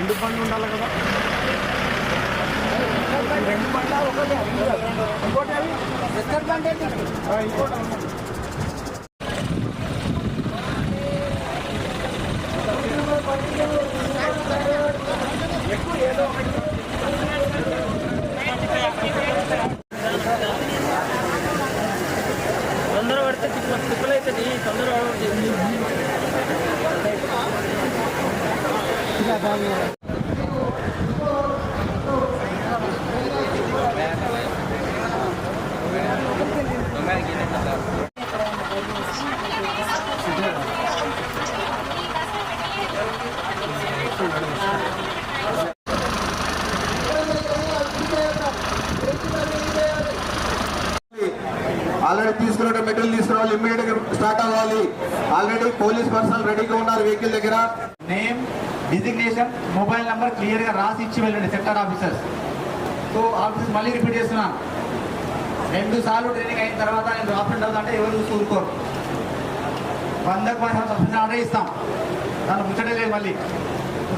రెండు పండ్లు ఉండాలి కదా. రెండు పండ్లు ఒకటి ఇంకోటి ఇంకోటి ఆల్రెడీ తీసుకున్న మెటీరియల్ తీసుకురావాలి ఇమ్మీడియట్గా స్టార్ట్ అవ్వాలి. ఆల్రెడీ పోలీస్ పర్సనల్ రెడీగా ఉన్నారు వెహికల్ దగ్గర. నేమ్ డిజిగ్నేషన్ మొబైల్ నెంబర్ క్లియర్గా రాసి ఇచ్చి వెళ్ళండి సెక్టర్ ఆఫీసర్స్ సో ఆఫీసర్స్ మళ్ళీ రిపీట్ చేస్తున్నాను రెండు సార్లు ట్రైనింగ్ అయిన తర్వాత నేను ఆపరేట్ అంటే ఎవరు చూసి ఊరుకోరు. వందకు పది సబ్సిడీ ఆర్డర్ ఇస్తాం. దాన్ని ముచ్చటే లేదు మళ్ళీ.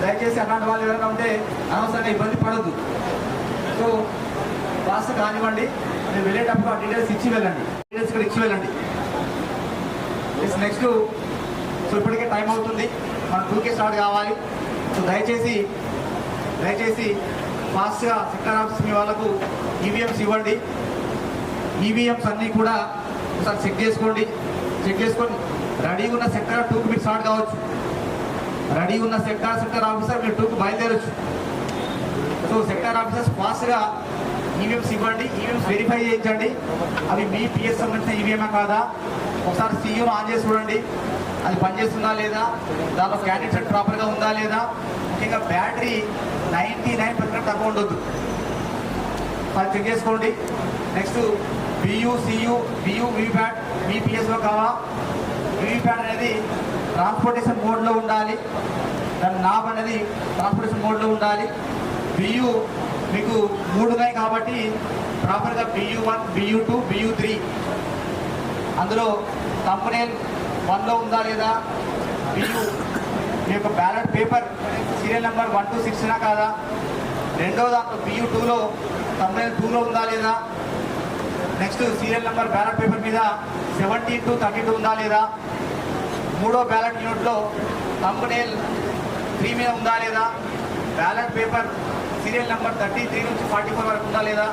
దయచేసి అలాంటి వాళ్ళు ఎవరైనా ఉంటే అనవసరంగా ఇబ్బంది పడద్దు. సో క్లాస్ కానివ్వండి మీరు వెళ్ళేటప్పుడు ఆ డీటెయిల్స్ ఇచ్చి వెళ్ళండి. డీటెయిల్స్ ఇక్కడ ఇచ్చి వెళ్ళండి. నెక్స్ట్ సో ఇప్పటికే టైం అవుతుంది. మన టూకే స్టార్ట్ కావాలి. దయచేసి దయచేసి ఫాస్ట్గా సెక్టర్ ఆఫీస్ మీ వాళ్ళకు ఈవీఎంస్ ఇవ్వండి. ఈవీఎంస్ అన్నీ కూడా ఒకసారి చెక్ చేసుకోండి. చెక్ చేసుకొని రెడీ ఉన్న సెక్టర్ టూకు మీరు స్టార్ట్ కావచ్చు. రెడీ ఉన్న సెక్టార్ సెక్టర్ ఆఫీసర్ మీరు టూకు బయలుదేరొచ్చు. సో సెక్టార్ ఆఫీసర్స్ ఫాస్ట్గా ఈవీఎంస్ ఇవ్వండి. ఈవీఎంస్ వెరిఫై చేయించండి. అవి మీ పిఎస్ సంబంధించిన ఈవీఎంఏ కాదా? ఒకసారి సీఎం ఆన్ చేసి చూడండి. అది పనిచేస్తుందా లేదా? దానిలో క్యాండిడేట్ ప్రాపర్గా ఉందా లేదా? ముఖ్యంగా బ్యాటరీ నైంటీ నైన్ పర్సెంట్ తక్కువ ఉండొద్దు. అది చెక్ చేసుకోండి. Next BU CU BU VVPAT మీ కావా? వివిప్యాట్ అనేది ట్రాన్స్పోర్టేషన్ మోడ్లో ఉండాలి. దాని నాబ్ అనేది ట్రాన్స్పోర్టేషన్ మోడ్లో ఉండాలి. బియు మీకు మూడు ఉన్నాయి కాబట్టి ప్రాపర్గా BU one BU two BU three అందులో కంపెనీ వన్లో ఉందా లేదా? బియు మీ యొక్క ballot paper serial number one two సిక్స్నా కాదా? రెండో దాంట్లో బియు టూలో కంపెనీ టూలో ఉందా లేదా? Next serial number ballot paper మీద సెవెంటీన్ టు థర్టీ టూ ఉందా లేదా? మూడో బ్యాలెట్ యూనిట్లో కంపెనీ త్రీ మీద ఉందా లేదా? Ballot paper serial number thirty three నుంచి ఫార్టీ ఫోర్ వరకు ఉందా లేదా?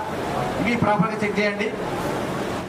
ఇవి ప్రాపర్గా చెక్ చేయండి.